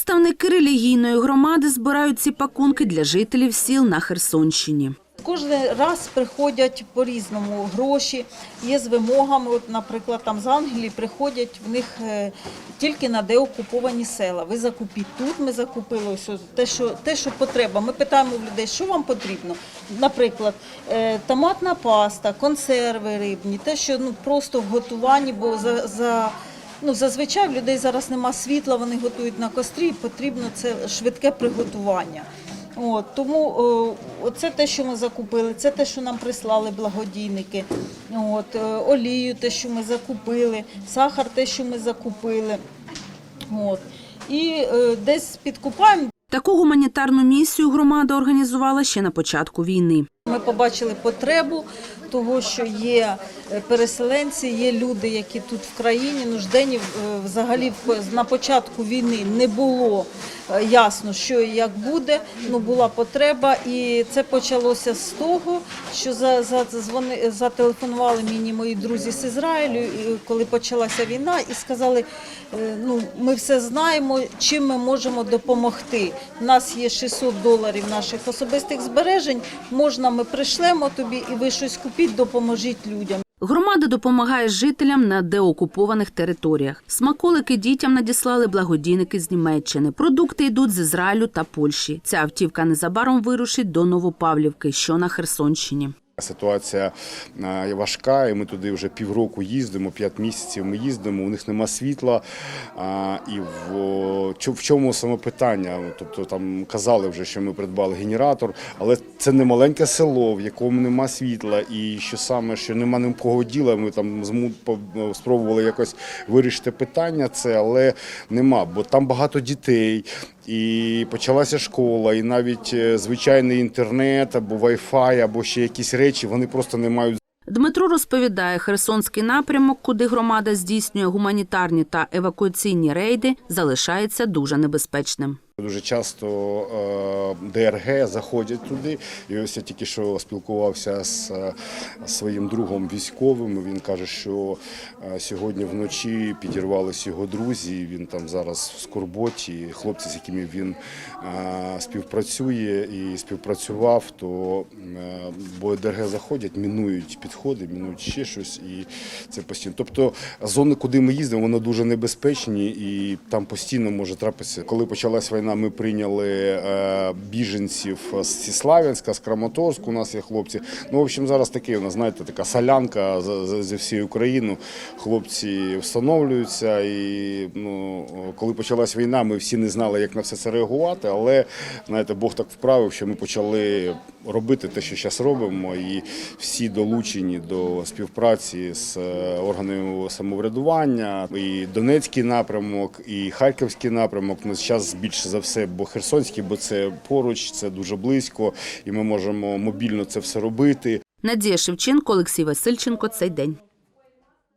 Представники релігійної громади збирають ці пакунки для жителів сіл на Херсонщині. Кожен раз приходять по-різному гроші, є з вимогами. От, наприклад, там з Англії приходять в них е, тільки на деокуповані села. Ви закупіть тут, ми закупили ось те, що те, що потреба. Ми питаємо в людей, що вам потрібно. Наприклад, е, томатна паста, консерви рибні, те, що ну просто в готуванні, бо за. за Ну, зазвичай в людей зараз нема світла, вони готують на кострі, і потрібно це швидке приготування. От, тому о, оце те, що ми закупили, це те, що нам прислали благодійники. От, е, олію, те, що ми закупили, сахар, те, що ми закупили. От. І е, десь підкупаємо. Таку гуманітарну місію громада організувала ще на початку війни. Ми побачили потребу того, що є е, переселенці, є люди, які тут в країні нужденні. Е, Взагалі на початку війни не було ясно, що і як буде. Ну була потреба, і це почалося з того, що за, за зателефонували мені мої друзі з Ізраїлю, коли почалася війна, і сказали: е, ну ми все знаємо, чим ми можемо допомогти. У нас є 600 доларів наших особистих збережень. Можна, ми пришлемо тобі, і ви щось купіть, допоможіть людям. Громада допомагає жителям на деокупованих територіях. Смаколики дітям надіслали благодійники з Німеччини. Продукти йдуть з Ізраїлю та Польщі. Ця автівка незабаром вирушить до Новопавлівки, що на Херсонщині. Ситуація е, важка, і ми туди вже півроку їздимо, п'ять місяців ми їздимо, у них нема світла. І в, чому саме питання? Тобто там казали вже, що ми придбали генератор, але це не маленьке село, в якому нема світла, і що саме, що нема нікого діла. Ми там спробували якось вирішити питання, це, але нема, бо там багато дітей. І почалася школа, і навіть е, звичайний інтернет або Wi-Fi, або ще якісь речі, вони просто не мають Дмитро розповідає, Херсонський напрямок, куди громада здійснює гуманітарні та евакуаційні рейди, залишається дуже небезпечним. Дуже часто е, ДРГ заходять туди. І ось я тільки що спілкувався з е, своїм другом військовим. Він каже, що е, сьогодні вночі підірвались його друзі. Він там зараз в скорботі. Хлопці, з якими він співпрацює і співпрацював, то бо ДРГ заходять, мінують підходи, мінують ще щось, і це постійно. Тобто зони, куди ми їздимо, вони дуже небезпечні, і там постійно може трапитися. Коли почалась війна, ми прийняли е, біженців з Сіславянська, з Краматорську. У нас є хлопці. Ну, в общем, зараз таке у нас, знаєте, така солянка зі всією Україну. Хлопці встановлюються. І ну, коли почалась війна, ми всі не знали, як на все це реагувати. Але знаєте, Бог так вправив, що ми почали робити те, що зараз робимо, і всі долучені до співпраці з е, органами самоврядування, і Донецький напрямок, і Харківський напрямок. Ми зараз більше за все, бо Херсонський, бо це поруч, це дуже близько, і ми можемо мобільно це все робити. Надія Шевченко, Олексій Васильченко. Цей день.